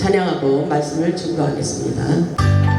찬양하고 말씀을 증거하겠습니다.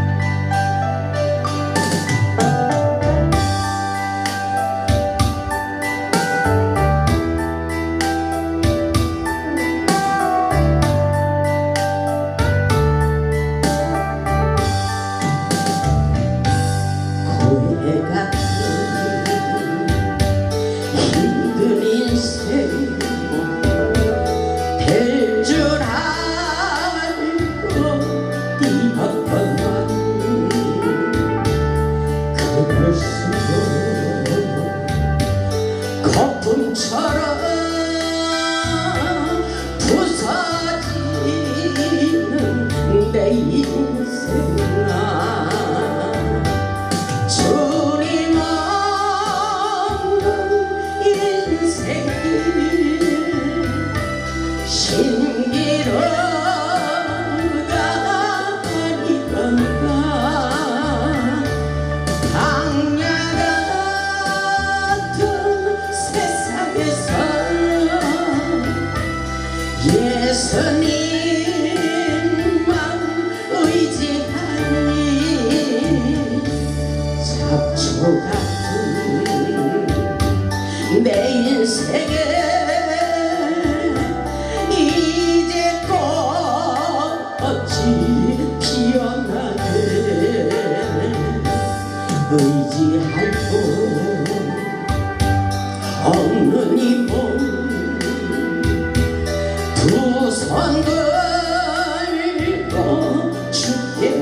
손 들고 죽게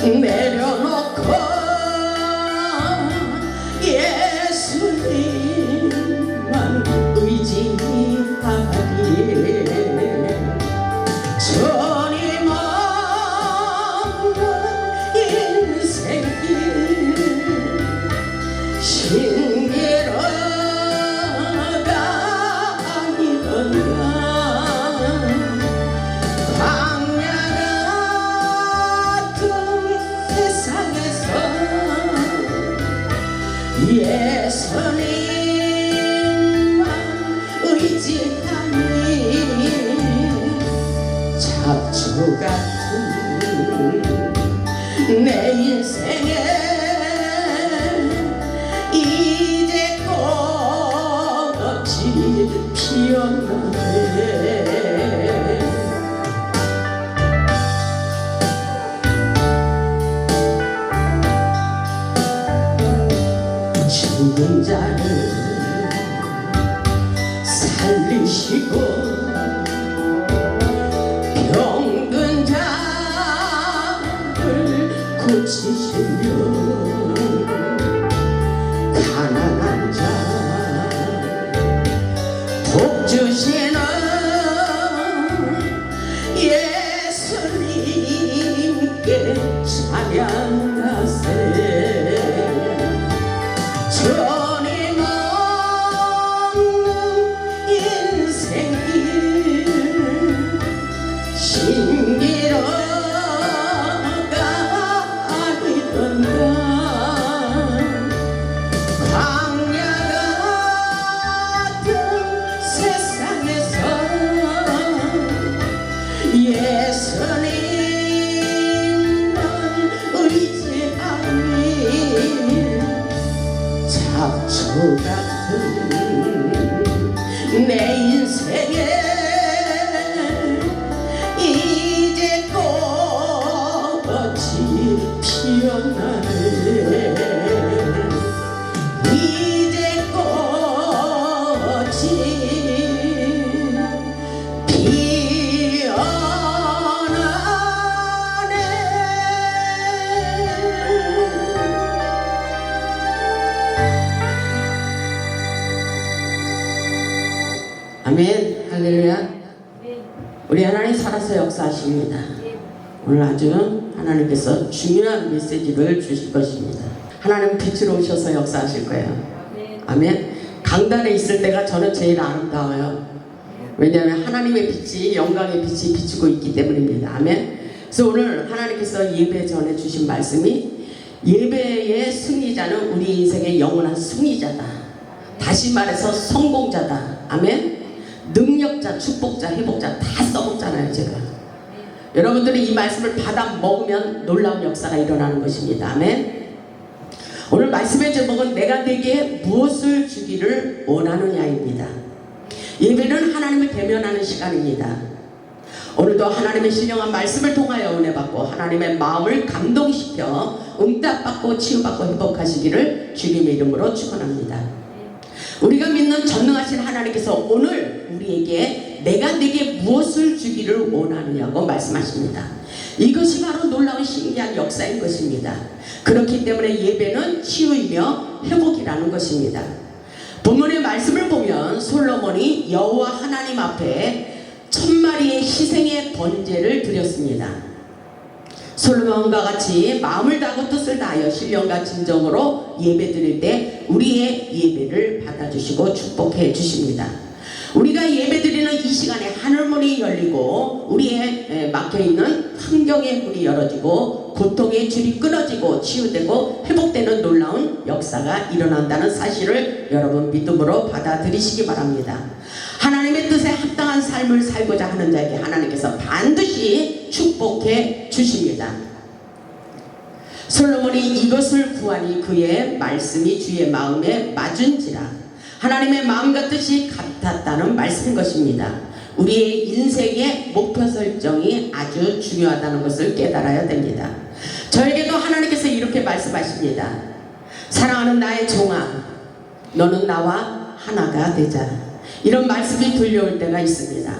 짐내 내 인생에 이제 꽃이 피었네. 죽은 자를 살리시고 고치시며 가난한 자복 주시는 예수님께 찬양하세. 주님 없는 인생길 아멘. 할렐루야. 우리 하나님 살아서 역사하십니다. 오늘 아주 하나님께서 중요한 메시지를 주실 것입니다. 하나님 빛으로 오셔서 역사하실 거예요. 아멘. 강단에 있을 때가 저는 제일 아름다워요. 왜냐하면 하나님의 빛이 영광의 빛이 비추고 있기 때문입니다. 아멘. 그래서 오늘 하나님께서 예배 전에 주신 말씀이 예배의 승리자는 우리 인생의 영원한 승리자다. 다시 말해서 성공자다. 아멘. 능력자, 축복자, 회복자 다 써먹잖아요, 제가. 여러분들이 이 말씀을 받아 먹으면 놀라운 역사가 일어나는 것입니다. 아멘. 오늘 말씀의 제목은 내가 내게 무엇을 주기를 원하느냐입니다. 예배는 하나님을 대면하는 시간입니다. 오늘도 하나님의 신령한 말씀을 통하여 은혜 받고 하나님의 마음을 감동시켜 응답받고 치유받고 회복하시기를 주님의 이름으로 축원합니다. 우리가 믿는 전능하신 하나님께서 오늘 우리에게 내가 내게 무엇을 주기를 원하느냐고 말씀하십니다. 이것이 바로 놀라운 신기한 역사인 것입니다. 그렇기 때문에 예배는 치유이며 회복이라는 것입니다. 본문의 말씀을 보면 솔로몬이 여호와 하나님 앞에 천 마리의 희생의 번제를 드렸습니다. 솔로몬과 같이 마음을 다하고 뜻을 다하여 신령과 진정으로 예배 드릴 때 우리의 예배를 받아주시고 축복해 주십니다. 우리가 예배 드리는 이 시간에 하늘문이 열리고 우리의 에, 막혀있는 환경의 문이 열어지고 고통의 줄이 끊어지고 치유되고 회복되는 놀라운 역사가 일어난다는 사실을 여러분 믿음으로 받아들이시기 바랍니다. 하나님의 뜻에 합당한 삶을 살고자 하는 자에게 하나님께서 반드시 축복해 주십니다. 솔로몬이 이것을 구하니 그의 말씀이 주의 마음에 맞은지라 하나님의 마음과 뜻이 같았다는 말씀인 것입니다. 우리의 인생의 목표 설정이 아주 중요하다는 것을 깨달아야 됩니다. 저에게도 하나님께서 이렇게 말씀하십니다. 사랑하는 나의 종아, 너는 나와 하나가 되자. 이런 말씀이 들려올 때가 있습니다.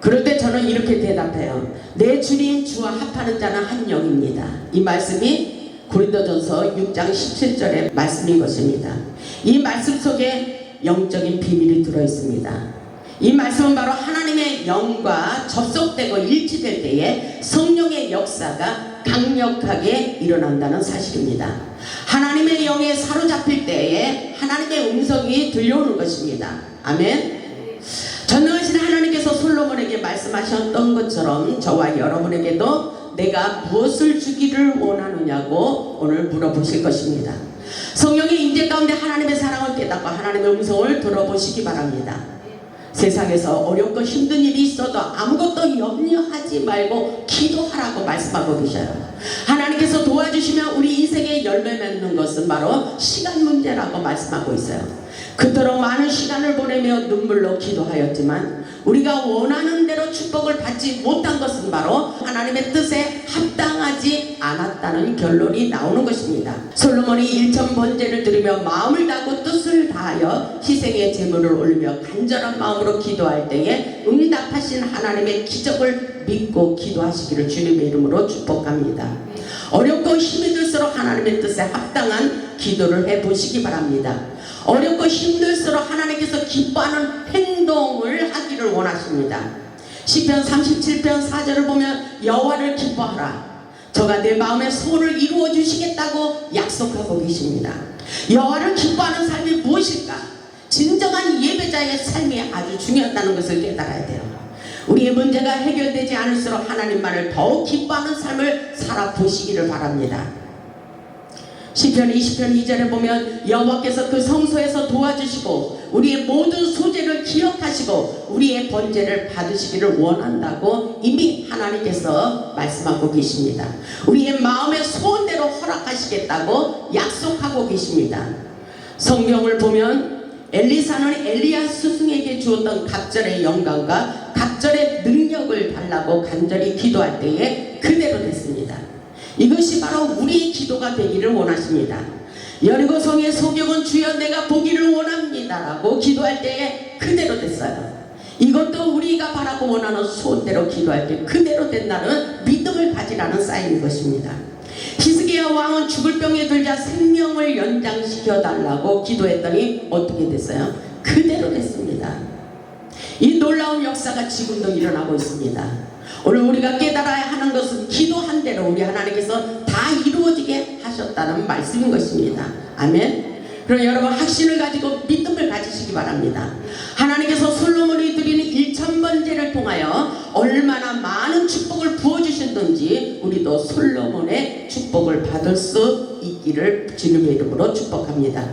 그럴 때 저는 이렇게 대답해요. 내 주님 주와 합하는 자는 한 영입니다. 이 말씀이 고린도전서 6장 17절의 말씀인 것입니다. 이 말씀 속에 영적인 비밀이 들어 있습니다. 이 말씀은 바로 하나님의 영과 접속되고 일치될 때에 성령의 역사가 강력하게 일어난다는 사실입니다. 하나님의 영에 사로잡힐 때에 하나님의 음성이 들려오는 것입니다. 아멘. 전능하신 하나님께서 솔로몬에게 말씀하셨던 것처럼 저와 여러분에게도 내가 무엇을 주기를 원하느냐고 오늘 물어보실 것입니다. 성령의 임재 가운데 하나님의 사랑을 깨닫고 하나님의 음성을 들어보시기 바랍니다. 세상에서 어렵고 힘든 일이 있어도 아무것도 염려하지 말고 기도하라고 말씀하고 계셔요. 하나님께서 도와주시면 우리 인생에 열매 맺는 것은 바로 시간 문제라고 말씀하고 있어요. 그토록 많은 시간을 보내며 눈물로 기도하였지만 우리가 원하는 대로 축복을 받지 못한 것은 바로 하나님의 뜻에 합당하지 않았다는 결론이 나오는 것입니다. 솔로몬이 일천 번제를 드리며 마음을 다하고 뜻을 다하여 희생의 제물을 올리며 간절한 마음으로 기도할 때에 응답하신 하나님의 기적을 믿고 기도하시기를 주님의 이름으로 축복합니다. 어렵고 힘이 들수록 하나님의 뜻에 합당한 기도를 해보시기 바랍니다. 어렵고 힘들수록 하나님께서 기뻐하는 행동을 하기를 원하십니다. 시편 37편 4절을 보면 여호와를 기뻐하라. 저가 내 마음의 소원을 이루어 주시겠다고 약속하고 계십니다. 여호와를 기뻐하는 삶이 무엇일까? 진정한 예배자의 삶이 아주 중요하다는 것을 깨달아야 돼요. 우리의 문제가 해결되지 않을수록 하나님만을 더욱 기뻐하는 삶을 살아보시기를 바랍니다. 시편 20편 2절에 보면 여호와께서 그 성소에서 도와주시고 우리의 모든 소재를 기억하시고 우리의 번제를 받으시기를 원한다고 이미 하나님께서 말씀하고 계십니다. 우리의 마음의 소원대로 허락하시겠다고 약속하고 계십니다. 성경을 보면 엘리사는 엘리야 스승에게 주었던 갑절의 영광과 갑절의 능력을 달라고 간절히 기도할 때에 그대로 됐습니다. 이것이 바로 우리의 기도가 되기를 원하십니다. 여리고성의 소경은 주여 내가 보기를 원합니다 라고 기도할 때에 그대로 됐어요. 이것도 우리가 바라고 원하는 소원대로 기도할 때 그대로 된다는 믿음을 가지라는 사인인 것입니다. 히스기야 왕은 죽을 병에 들자 생명을 연장시켜 달라고 기도했더니 어떻게 됐어요? 그대로 됐습니다. 이 놀라운 역사가 지금도 일어나고 있습니다. 오늘 우리가 깨달아야 하는 것은 기도한 대로 우리 하나님께서 다 이루어지게 하셨다는 말씀인 것입니다. 아멘. 그럼 여러분 확신을 가지고 믿음을 가지시기 바랍니다. 하나님께서 솔로몬이 드리는 일천번제를 통하여 얼마나 많은 축복을 부어주셨는지 우리도 솔로몬의 축복을 받을 수 있기를 주님의 이름으로 축복합니다.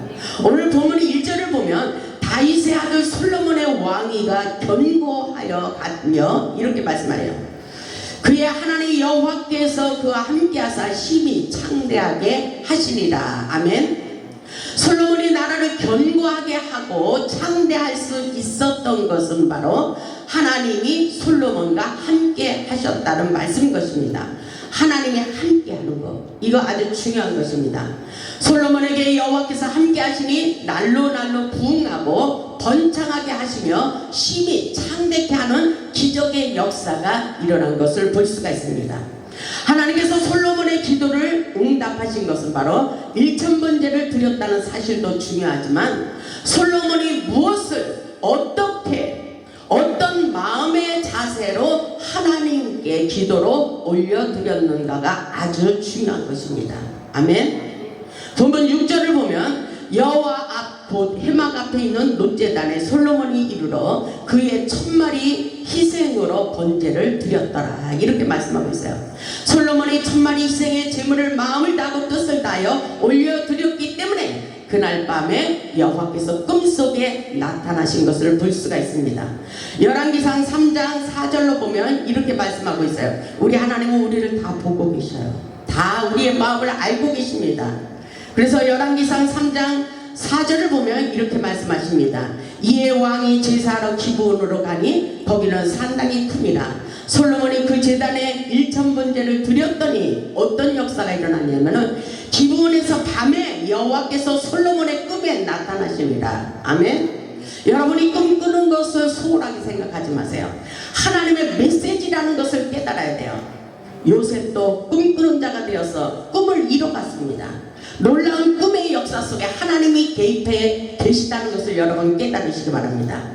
오늘 본문 1절을 보면 다윗의 아들 솔로몬의 왕위가 견고하여 갔며 이렇게 말씀하여요. 그의 하나님 여호와께서 그와 함께하사 힘이 창대하게 하시리라. 아멘. 솔로몬이 나라를 견고하게 하고 창대할 수 있었던 것은 바로 하나님이 솔로몬과 함께 하셨다는 말씀인 것입니다. 하나님이 함께 하는 것. 이거 아주 중요한 것입니다. 솔로몬에게 여호와께서 함께 하시니 날로 날로 부흥하고 번창하게 하시며 심히 창대케 하는 기적의 역사가 일어난 것을 볼 수가 있습니다. 하나님께서 솔로몬의 기도를 응답하신 것은 바로 1천번제를 드렸다는 사실도 중요하지만 솔로몬이 무엇을 어떻게 어떤 마음의 자세로 하나님께 기도로 올려드렸는가가 아주 중요한 것입니다. 아멘. 본문 6절을 보면 여호와 앞 곧 해막 앞에 있는 롯제단에 솔로몬이 이르러 그의 천마리 희생으로 번제를 드렸더라 이렇게 말씀하고 있어요. 솔로몬이 천마리 희생의 제물을 마음을 다하고 뜻을 다하여 올려드렸기 때문에 그날 밤에 여호와께서 꿈속에 나타나신 것을 볼 수가 있습니다. 열왕기상 3장 4절로 보면 이렇게 말씀하고 있어요. 우리 하나님은 우리를 다 보고 계셔요. 다 우리의 마음을 알고 계십니다. 그래서 열왕기상 3장 4절을 보면 이렇게 말씀하십니다. 이에 왕이 제사하러 기브온으로 가니 거기는 상당히 큽니다. 솔로몬이 그 제단에 일천번제를 드렸더니 어떤 역사가 일어났냐면은 기브온에서 밤에 여호와께서 솔로몬의 꿈에 나타나십니다. 아멘. 여러분이 꿈 꾸는 것을 소홀하게 생각하지 마세요. 하나님의 메시지라는 것을 깨달아야 돼요. 요셉도 꿈꾸는 자가 되어서 꿈을 이뤄갔습니다. 놀라운 꿈의 역사 속에 하나님이 개입해 계시다는 것을 여러분 깨달으시기 바랍니다.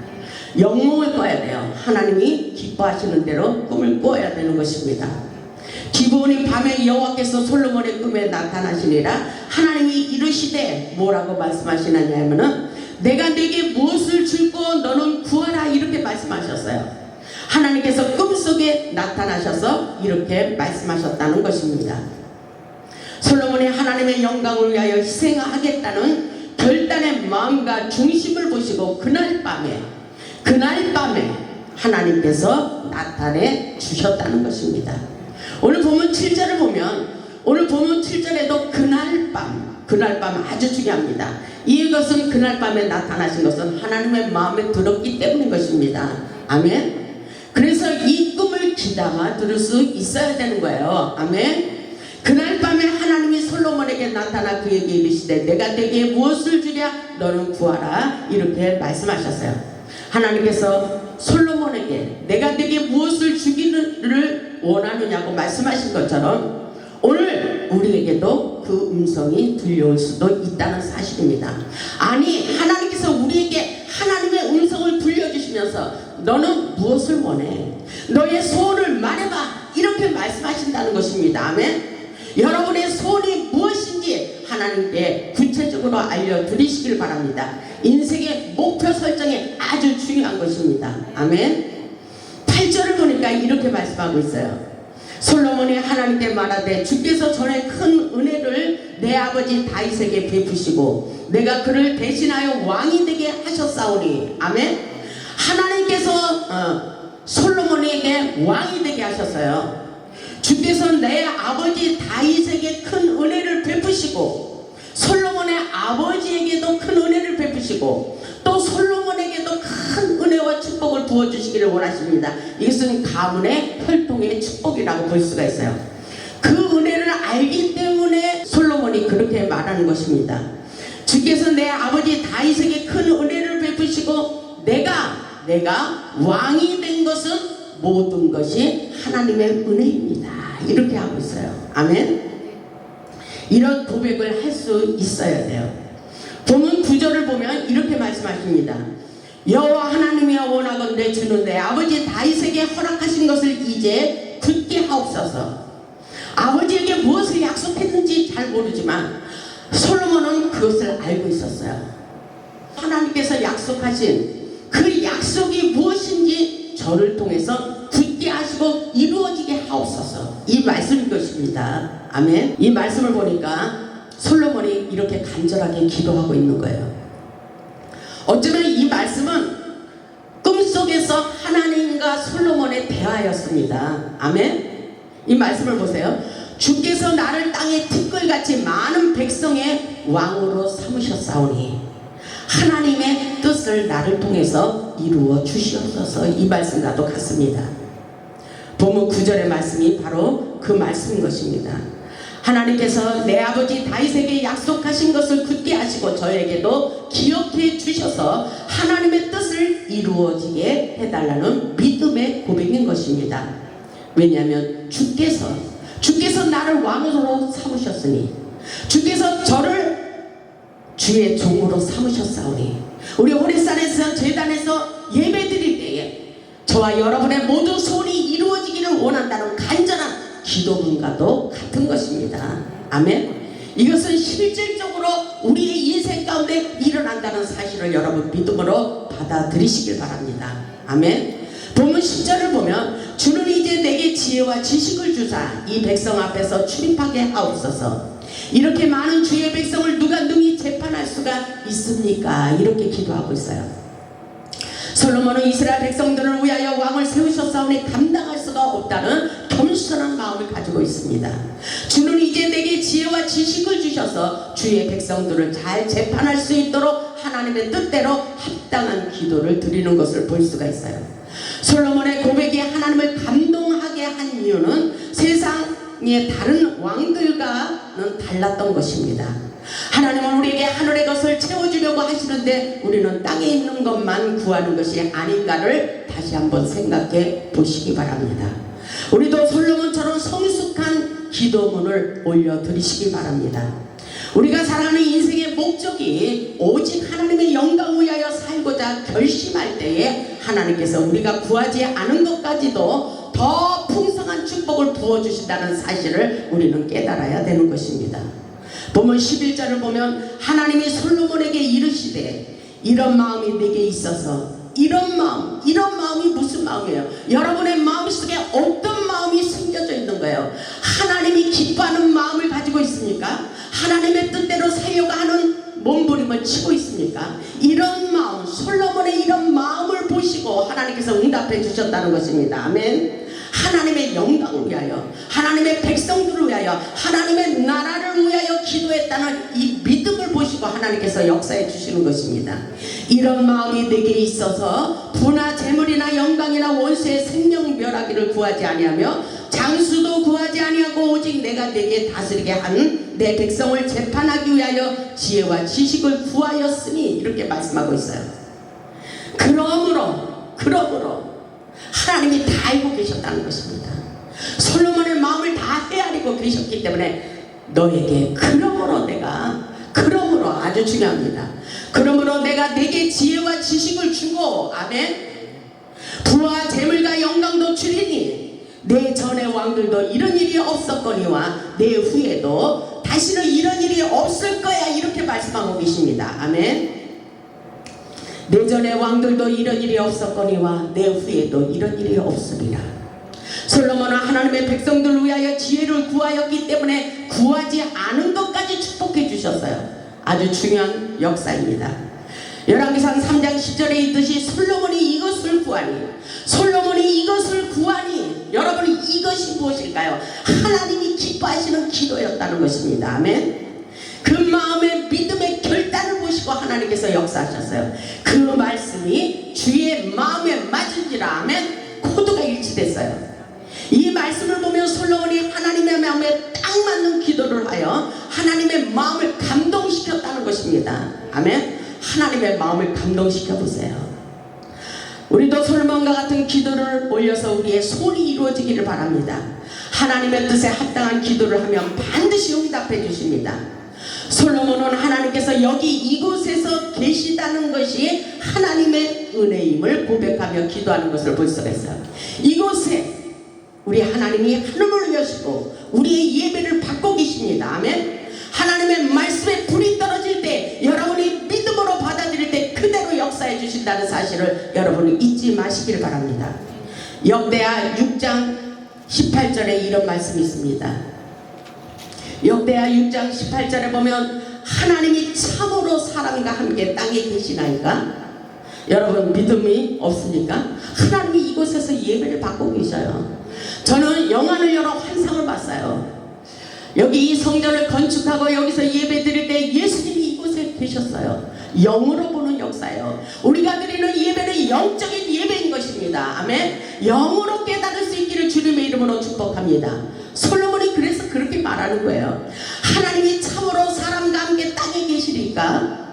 영웅을 꿔야 돼요. 하나님이 기뻐하시는 대로 꿈을 꿔야 되는 것입니다. 기브온이 밤에 여호와께서 솔로몬의 꿈에 나타나시니라 하나님이 이르시되 뭐라고 말씀하시느냐 하면은 내가 내게 무엇을 줄고 너는 구하라 이렇게 말씀하셨어요. 하나님께서 꿈속에 나타나셔서 이렇게 말씀하셨다는 것입니다. 솔로몬이 하나님의 영광을 위하여 희생하겠다는 결단의 마음과 중심을 보시고 그날 밤에 그날 밤에 하나님께서 나타내 주셨다는 것입니다. 오늘 보면 7절을 보면 오늘 보면 7절에도 그날 밤 그날 밤 아주 중요합니다. 이것은 그날 밤에 나타나신 것은 하나님의 마음에 들었기 때문인 것입니다. 아멘. 그래서 이 꿈을 기담아 들을 수 있어야 되는 거예요. 아멘. 그날 밤에 하나님이 솔로몬에게 나타나 그에게 이르시되 내가 내게 무엇을 주랴 너는 구하라 이렇게 말씀하셨어요. 하나님께서 솔로몬에게 내가 내게 무엇을 주기를 원하느냐고 말씀하신 것처럼 오늘 우리에게도 그 음성이 들려올 수도 있다는 사실입니다. 아니 하나님께서 우리에게 하나님의 음성을 들려주시면서 너는 무엇을 원해? 너의 소원을 말해봐 이렇게 말씀하신다는 것입니다. 아멘. 여러분의 소원이 무엇인지 하나님께 구체적으로 알려드리시길 바랍니다. 인생의 목표 설정이 아주 중요한 것입니다. 아멘. 8절을 보니까 이렇게 말씀하고 있어요. 솔로몬이 하나님께 말하되 주께서 전에 큰 은혜를 내 아버지 다윗에게 베푸시고 내가 그를 대신하여 왕이 되게 하셨사오니 아멘 하나님께서 어, 솔로몬에게 왕이 되게 하셨어요 주께서 내 아버지 다윗에게 큰 은혜를 베푸시고 솔로몬의 아버지에게도 큰 은혜를 베푸시고 또 솔로몬에게도 큰 은혜와 축복을 부어주시기를 원하십니다. 이것은 가문의 혈통의 축복이라고 볼 수가 있어요. 그 은혜를 알기 때문에 솔로몬이 그렇게 말하는 것입니다. 주께서 내 아버지 다윗에게 큰 은혜를 베푸시고 내가 내가 왕이 된 것은 모든 것이 하나님의 은혜입니다. 이렇게 하고 있어요. 아멘. 이런 고백을 할 수 있어야 돼요. 본문 구절을 보면 이렇게 말씀하십니다. 여호와 하나님이여 원하건대 주는 내 아버지 다윗에게 허락하신 것을 이제 굳게 하옵소서. 아버지에게 무엇을 약속했는지 잘 모르지만 솔로몬은 그것을 알고 있었어요. 하나님께서 약속하신 저를 통해서 굳게 하시 가지고 이루어지게 하옵소서. 이 말씀인 것입니다. 아멘. 이 말씀을 보니까 솔로몬이 이렇게 간절하게 기도하고 있는 거예요. 어쩌면 이 말씀은 꿈속에서 하나님과 솔로몬의 대화였습니다. 아멘. 이 말씀을 보세요. 주께서 나를 땅에 티끌같이 많은 백성의 왕으로 삼으셨사오니 하나님의 뜻을 나를 통해서 이루어 주시옵소서 이 말씀과도 같습니다. 본문 9절의 말씀이 바로 그 말씀인 것입니다. 하나님께서 내 아버지 다윗에게 약속하신 것을 굳게 하시고 저에게도 기억해 주셔서 하나님의 뜻을 이루어지게 해달라는 믿음의 고백인 것입니다. 왜냐하면 주께서 주께서 나를 왕으로 삼으셨으니 주께서 저를 주의 종으로 삼으셨사오니 우리 오리산에서 재단에서 예배 드릴 때에 저와 여러분의 모든 소원이 이루어지기를 원한다는 간절한 기도문과도 같은 것입니다. 아멘. 이것은 실질적으로 우리의 인생 가운데 일어난다는 사실을 여러분 믿음으로 받아들이시길 바랍니다. 아멘. 본문 10절을 보면 주는 이제 내게 지혜와 지식을 주사 이 백성 앞에서 출입하게 하옵소서. 이렇게 많은 주의 백성을 누가 능히 재판할 수가 있습니까? 이렇게 기도하고 있어요. 솔로몬은 이스라엘 백성들을 위하여 왕을 세우셨사오니 감당할 수가 없다는 겸손한 마음을 가지고 있습니다. 주는 이제 내게 지혜와 지식을 주셔서 주의 백성들을 잘 재판할 수 있도록 하나님의 뜻대로 합당한 기도를 드리는 것을 볼 수가 있어요. 솔로몬의 고백이 하나님을 감동하게 한 이유는 세상 의 다른 왕들과는 달랐던 것입니다. 하나님은 우리에게 하늘의 것을 채워주려고 하시는데 우리는 땅에 있는 것만 구하는 것이 아닌가를 다시 한번 생각해 보시기 바랍니다. 우리도 솔로몬처럼 성숙한 기도문을 올려드리시기 바랍니다. 우리가 살아가는 인생의 목적이 오직 하나님의 영광 위하여 살고자 결심할 때에 하나님께서 우리가 구하지 않은 것까지도 더 풍성한 축복을 부어주신다는 사실을 우리는 깨달아야 되는 것입니다. 보면 11절을 보면 하나님이 솔로몬에게 이르시되 이런 마음이 내게 있어서 이런 마음 이런 마음이 무슨 마음이에요 여러분의 마음속에 어떤 마음이 숨겨져 있는 거예요 하나님이 기뻐하는 마음을 가지 치고 있습니까? 이런 마음 솔로몬의 이런 마음을 보시고 하나님께서 응답해 주셨다는 것입니다. 아멘. 하나님의 영광을 위하여 하나님의 백성들을 위하여 하나님의 나라를 위하여 기도했다는 이 믿음을 보시고 하나님께서 역사해 주시는 것입니다. 이런 마음이 내게 있어서 부나 재물이나 영광이나 원수의 생명 멸하기를 구하지 아니하며 장수도 구하지 아니하고 오직 내가 내게 다스리게 한 내 백성을 재판하기 위하여 지혜와 지식을 구하였으니 이렇게 말씀하고 있어요. 그러므로 그러므로 하나님이 다 알고 계셨다는 것입니다. 솔로몬의 마음을 다 헤아리고 계셨기 때문에 너에게 그러므로 내가 그러므로 아주 중요합니다. 그러므로 내가 내게 지혜와 지식을 주고 아멘 부와 재물과 영광도 전의 왕들도 이런 일이 없었거니와 내 후에도 다시는 이런 일이 없을 거야 이렇게 말씀하고 계십니다. 아멘 내 전의 왕들도 이런 일이 없었거니와 내 후에도 이런 일이 없으리라. 솔로몬은 하나님의 백성들을 위하여 지혜를 구하였기 때문에 구하지 않은 것까지 축복해 주셨어요. 아주 중요한 역사입니다. 열왕기상 3장 10절에 있듯이 솔로몬이 이것을 구하니 솔로몬이 이것을 구하니 여러분 이것이 무엇일까요? 하나님이 기뻐하시는 기도였다는 것입니다. 아멘. 그 마음의 믿음의 결단을 보시고 하나님께서 역사하셨어요. 그 말씀이 주의 마음에 맞은지라 아멘 코드가 일치됐어요. 이 말씀을 보면 솔로몬이 하나님의 마음에 딱 맞는 기도를 하여 하나님의 마음을 감동시켰다는 것입니다. 아멘. 하나님의 마음을 감동시켜 보세요. 우리도 솔로몬과 같은 기도를 올려서 우리의 소원이 이루어지기를 바랍니다. 하나님의 뜻에 합당한 기도를 하면 반드시 응답해 주십니다. 솔로몬은 하나님께서 여기 이곳에서 계시다는 것이 하나님의 은혜임을 고백하며 기도하는 것을 볼 수가 있어요. 이곳에 우리 하나님이 하늘을 여시고 우리의 예배를 받고 계십니다. 아멘. 하나님의 말씀에 불이 떨어질 때 여러분이 믿음으로 받아들일 때 그대로 역사해 주신다는 사실을 여러분이 잊지 마시길 바랍니다. 역대하 6장 18절에 이런 말씀이 있습니다. 역대하 6장 18절에 보면 하나님이 참으로 사람과 함께 땅에 계시나이까? 여러분 믿음이 없습니까? 하나님이 이곳에서 예배를 받고 계셔요. 저는 영안을 열어 환상을 봤어요. 여기 이 성전을 건축하고 여기서 예배 드릴 때 예수님이 이곳에 계셨어요. 영으로 보는 역사예요. 우리가 드리는 예배는 영적인 예배인 것입니다. 아멘. 영으로 깨달을 수 있기를 주님의 이름으로 축복합니다. 솔로몬이 그래서 그렇게 말하는 거예요. 하나님이 참으로 사람과 함께 땅에 계시니까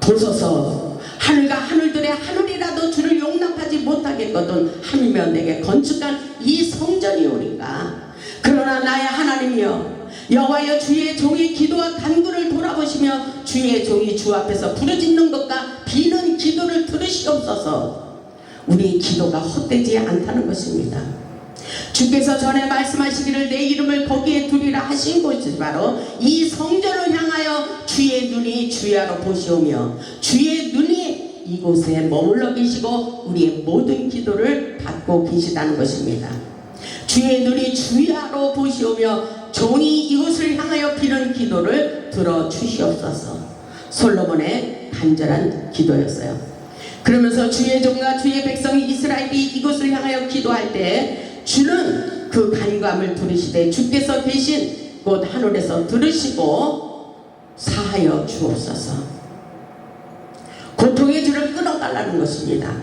보소서 하늘과 하늘들의 하늘이라도 주를 용납하지 못하겠거든 하물며 내게 건축한 이 성전이 오니까 그러나 나의 하나님이여 여호와여 주의 종의 기도와 간구를 돌아보시며 주의 종이 주 앞에서 부르짖는 것과 비는 기도를 들으시옵소서 우리 기도가 헛되지 않다는 것입니다 주께서 전에 말씀하시기를 내 이름을 거기에 두리라 하신 곳이 바로 이 성전을 향하여 주의 눈이 주야로 보시오며 주의 눈이 이곳에 머물러 계시고 우리의 모든 기도를 받고 계시다는 것입니다. 주의 눈이 주야로 보시오며 종이 이곳을 향하여 비는 기도를 들어 주시옵소서. 솔로몬의 간절한 기도였어요. 그러면서 주의 종과 주의 백성이 이스라엘이 이곳을 향하여 기도할 때 주는 그 간감을 들으시되 주께서 계신 곳 하늘에서 들으시고 사하여 주옵소서. 고통의 줄을 끊어달라는 것입니다.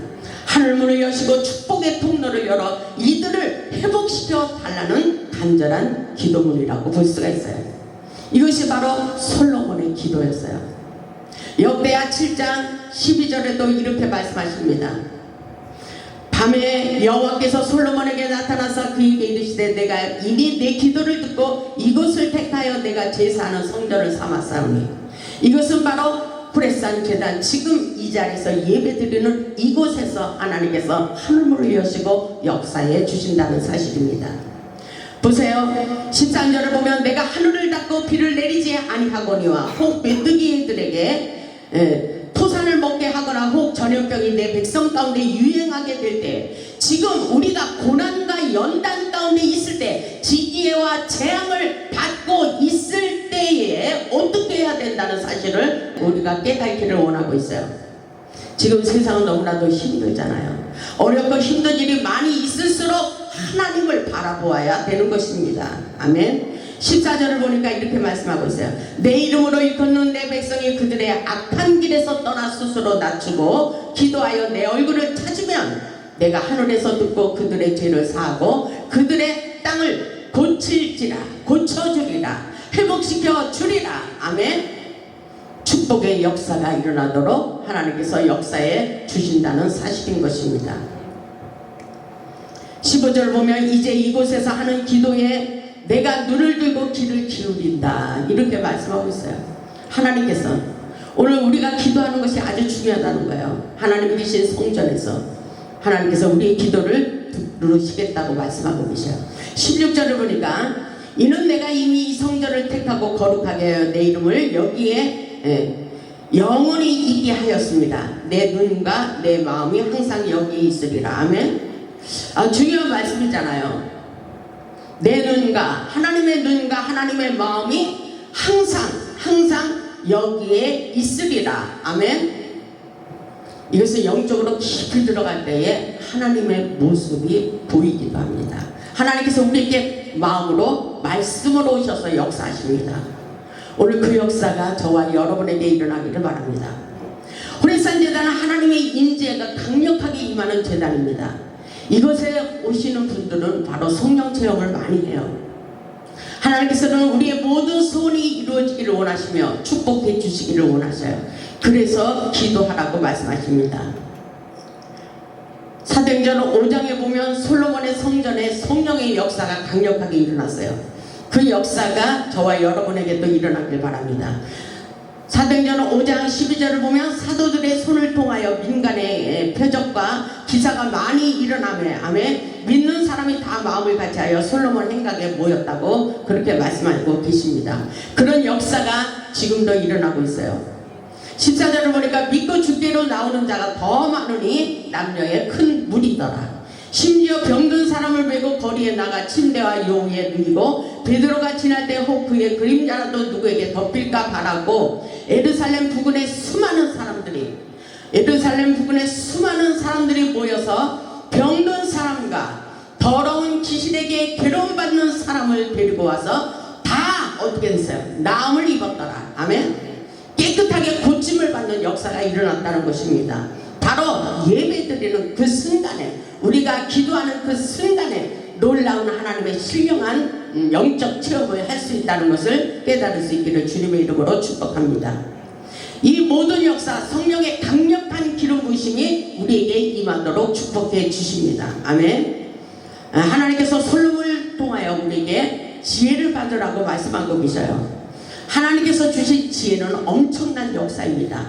하늘 문을 여시고 축복의 통로를 열어 이들을 회복시켜 달라는 간절한 기도문이라고 볼 수가 있어요. 이것이 바로 솔로몬의 기도였어요. 역대하 7장 12절에도 이렇게 말씀하십니다. 밤에 여호와께서 솔로몬에게 나타나서 그에게 이르시되 내가 이미 내 기도를 듣고 이곳을 택하여 내가 제사하는 성전을 삼았사오니 이것은 바로 프레산 계단 지금 이 자리에서 예배드리는 이곳에서 하나님께서 하늘문을 여시고 역사해 주신다는 사실입니다. 보세요. 13절을 보면 내가 하늘을 닫고 비를 내리지 아니하거니와 혹 메뚜기들에게 예, 토산을 먹게 하거나 혹 전염병이 내 백성 가운데 유행하게 될 때 지금 우리가 고난과 연단 가운데 있을 때 지기와 재앙을 받고 있을 때에 어떻게 해야 된다는 사실을 우리가 깨닫기를 원하고 있어요. 지금 세상은 너무나도 힘들잖아요. 어렵고 힘든 일이 많이 있을수록 하나님을 바라보아야 되는 것입니다. 아멘. 14절을 보니까 이렇게 말씀하고 있어요. 내 이름으로 일컫는 내 백성이 그들의 악한 길에서 떠나 스스로 낮추고 기도하여 내 얼굴을 찾으면 내가 하늘에서 듣고 그들의 죄를 사하고 그들의 땅을 고칠지라 고쳐주리라 회복시켜 주리라. 아멘. 축복의 역사가 일어나도록 하나님께서 역사에 주신다는 사실인 것입니다. 15절 보면 이제 이곳에서 하는 기도에 내가 눈을 들고 귀를 기울인다. 이렇게 말씀하고 있어요. 하나님께서 오늘 우리가 기도하는 것이 아주 중요하다는 거예요. 하나님 계신 성전에서 하나님께서 우리의 기도를 들으시겠다고 말씀하고 계셔요. 16절을 보니까 이는 내가 이미 이 성전을 택하고 거룩하게 내 이름을 여기에 예, 영원히 있게 하였습니다. 내 눈과 내 마음이 항상 여기에 있으리라. 아멘. 아, 중요한 말씀이잖아요. 내 눈과 하나님의 눈과 하나님의 마음이 항상 항상 여기에 있으리라. 아멘. 이것은 영적으로 깊이 들어갈 때에 하나님의 모습이 보이기도 합니다. 하나님께서 우리에게 마음으로 말씀으로 오셔서 역사하십니다. 오늘 그 역사가 저와 여러분에게 일어나기를 바랍니다. 호레산 재단은 하나님의 인재가 강력하게 임하는 재단입니다. 이곳에 오시는 분들은 바로 성령 체험을 많이 해요. 하나님께서는 우리의 모든 소원이 이루어지기를 원하시며 축복해 주시기를 원하셔요. 그래서 기도하라고 말씀하십니다. 사도행전 5장에 보면 솔로몬의 성전에 성령의 역사가 강력하게 일어났어요. 그 역사가 저와 여러분에게도 일어나길 바랍니다. 사도행전 5장 12절을 보면 사도들의 손을 통하여 민간의 표적과 기사가 많이 일어나며 아멘 믿는 사람이 다 마음을 같이하여 솔로몬 행각에 모였다고 그렇게 말씀하고 계십니다. 그런 역사가 지금도 일어나고 있어요. 14절을 보니까 믿고 죽기로 나오는 자가 더 많으니 남녀의 큰 무리더라. 심지어 병든 사람을 메고 거리에 나가 침대와 요위에 누이고 베드로가 지날 때 호크의 그림자라도 누구에게 덮일까 바라고 에르살렘 부근의 수많은 사람들이 에르살렘 부근의 수많은 사람들이 모여서 병든 사람과 더러운 귀신에게 괴로움받는 사람을 데리고 와서 다 어떻게 했어요? 나음을 입었더라. 아멘. 깨끗하게 고침을 받는 역사가 일어났다는 것입니다. 바로 예배드리는 그 순간에 우리가 기도하는 그 순간에 놀라운 하나님의 신령한 음, 영적 체험을 할 수 있다는 것을 깨달을 수 있기를 주님의 이름으로 축복합니다. 이 모든 역사 성령의 강력한 기름 부심이 우리에게 임하도록 축복해 주십니다. 아멘. 아, 하나님께서 솔로몬을 통하여 우리에게 지혜를 받으라고 말씀하고 계셔요. 하나님께서 주신 지혜는 엄청난 역사입니다.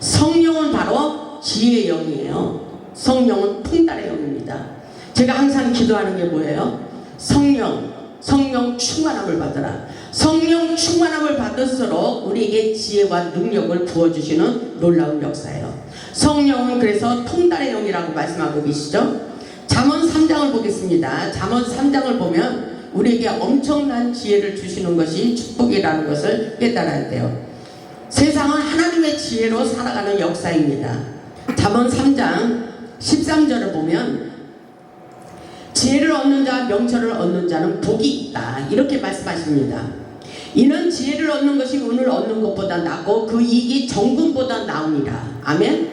성령은 바로 지혜의 영이에요. 성령은 풍달의 영입니다. 제가 항상 기도하는 게 뭐예요? 성령, 성령 충만함을 받으라. 성령 충만함을 받을수록 우리에게 지혜와 능력을 부어주시는 놀라운 역사예요. 성령은 그래서 통달의 영이라고 말씀하고 계시죠? 잠언 3장을 보겠습니다. 잠언 3장을 보면 우리에게 엄청난 지혜를 주시는 것이 축복이라는 것을 깨달아야 돼요. 세상은 하나님의 지혜로 살아가는 역사입니다. 잠언 3장 13절을 보면 지혜를 얻는 자와 명철을 얻는 자는 복이 있다. 이렇게 말씀하십니다. 이는 지혜를 얻는 것이 운을 얻는 것보다 낫고 그 이익이 정금보다 나으니라. 아멘.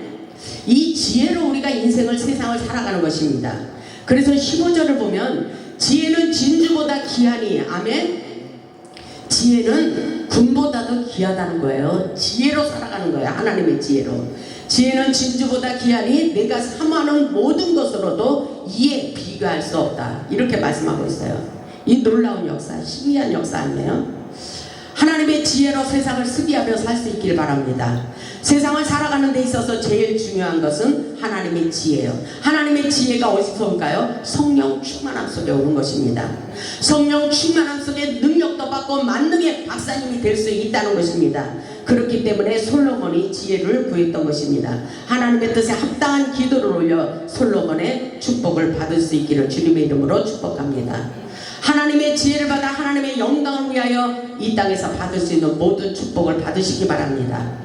이 지혜로 우리가 인생을 세상을 살아가는 것입니다. 그래서 15절을 보면 지혜는 진주보다 귀하니 아멘. 지혜는 금보다도 귀하다는 거예요. 지혜로 살아가는 거예요. 하나님의 지혜로. 지혜는 진주보다 귀하니 내가 사모하는 모든 것으로도 이에 비교할 수 없다. 이렇게 말씀하고 있어요. 이 놀라운 역사, 신기한 역사 아니에요? 하나님의 지혜로 세상을 승리하며 살 수 있길 바랍니다. 세상을 살아가는 데 있어서 제일 중요한 것은 하나님의 지혜예요. 하나님의 지혜가 어디서 올까요? 성령 충만함 속에 오는 것입니다. 성령 충만함 속에 능력도 받고 만능의 박사님이 될 수 있다는 것입니다. 그렇기 때문에 솔로몬이 지혜를 구했던 것입니다. 하나님의 뜻에 합당한 기도를 올려 솔로몬의 축복을 받을 수 있기를 주님의 이름으로 축복합니다. 하나님의 지혜를 받아 하나님의 영광을 위하여 이 땅에서 받을 수 있는 모든 축복을 받으시기 바랍니다.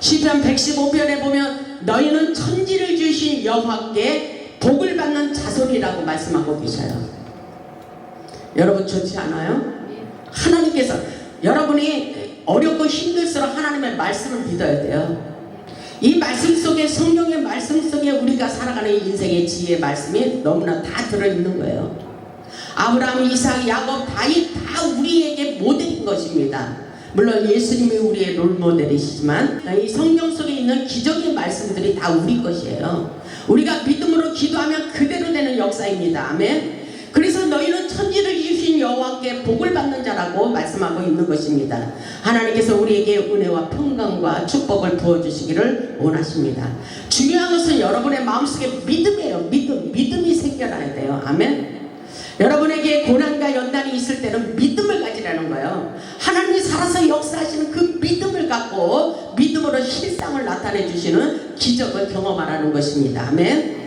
시편 115편에 보면 너희는 천지를 주신 여호와께 복을 받는 자손이라고 말씀하고 계셔요. 여러분 좋지 않아요? 하나님께서 여러분이 어렵고 힘들수록 하나님의 말씀을 믿어야 돼요. 이 말씀 속에 성경의 말씀 속에 우리가 살아가는 인생의 지혜 말씀이 너무나 다 들어있는 거예요. 아브라함, 이삭, 야곱, 다윗 다 우리에게 모델인 것입니다. 물론 예수님이 우리의 롤모델이시지만 이 성경 속에 있는 기적의 말씀들이 다 우리 것이에요. 우리가 믿음으로 기도하면 그대로 되는 역사입니다. 아멘. 그래서 너희는 천지를 주신 여호와께 복을 받는 자라고 말씀하고 있는 것입니다. 하나님께서 우리에게 은혜와 평강과 축복을 부어주시기를 원하십니다. 중요한 것은 여러분의 마음속에 믿음이에요. 믿음, 믿음이 생겨나야 돼요. 아멘. 여러분에게 고난과 연단이 있을 때는 믿음을 가지라는 거예요. 하나님이 살아서 역사하시는 그 믿음을 갖고 믿음으로 실상을 나타내 주시는 기적을 경험하라는 것입니다. 아멘.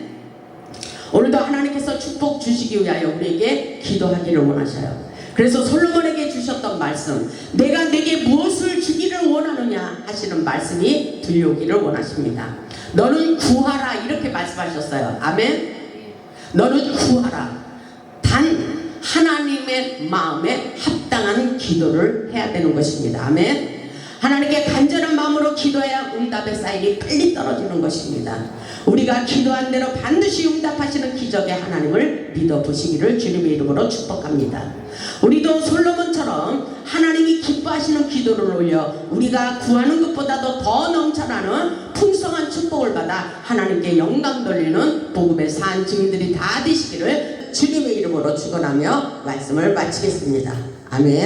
오늘도 하나님께서 축복 주시기 위하여 우리에게 기도하기를 원하셔요. 그래서 솔로몬에게 주셨던 말씀, 내가 내게 무엇을 주기를 원하느냐 하시는 말씀이 들려오기를 원하십니다. 너는 구하라 이렇게 말씀하셨어요. 아멘. 너는 구하라. 단 하나님의 마음에 합당한 기도를 해야 되는 것입니다. 아멘. 하나님께 간절한 마음으로 기도해야 응답의 사인이 빨리 떨어지는 것입니다. 우리가 기도한 대로 반드시 응답하시는 기적의 하나님을 믿어보시기를 주님의 이름으로 축복합니다. 우리도 솔로몬처럼 하나님이 기뻐하시는 기도를 올려 우리가 구하는 것보다도 더 넘쳐나는 풍성한 축복을 받아 하나님께 영광 돌리는 복음의 산 증인들이 다 되시기를 주님의 이름으로 축원하며 말씀을 마치겠습니다. 아멘.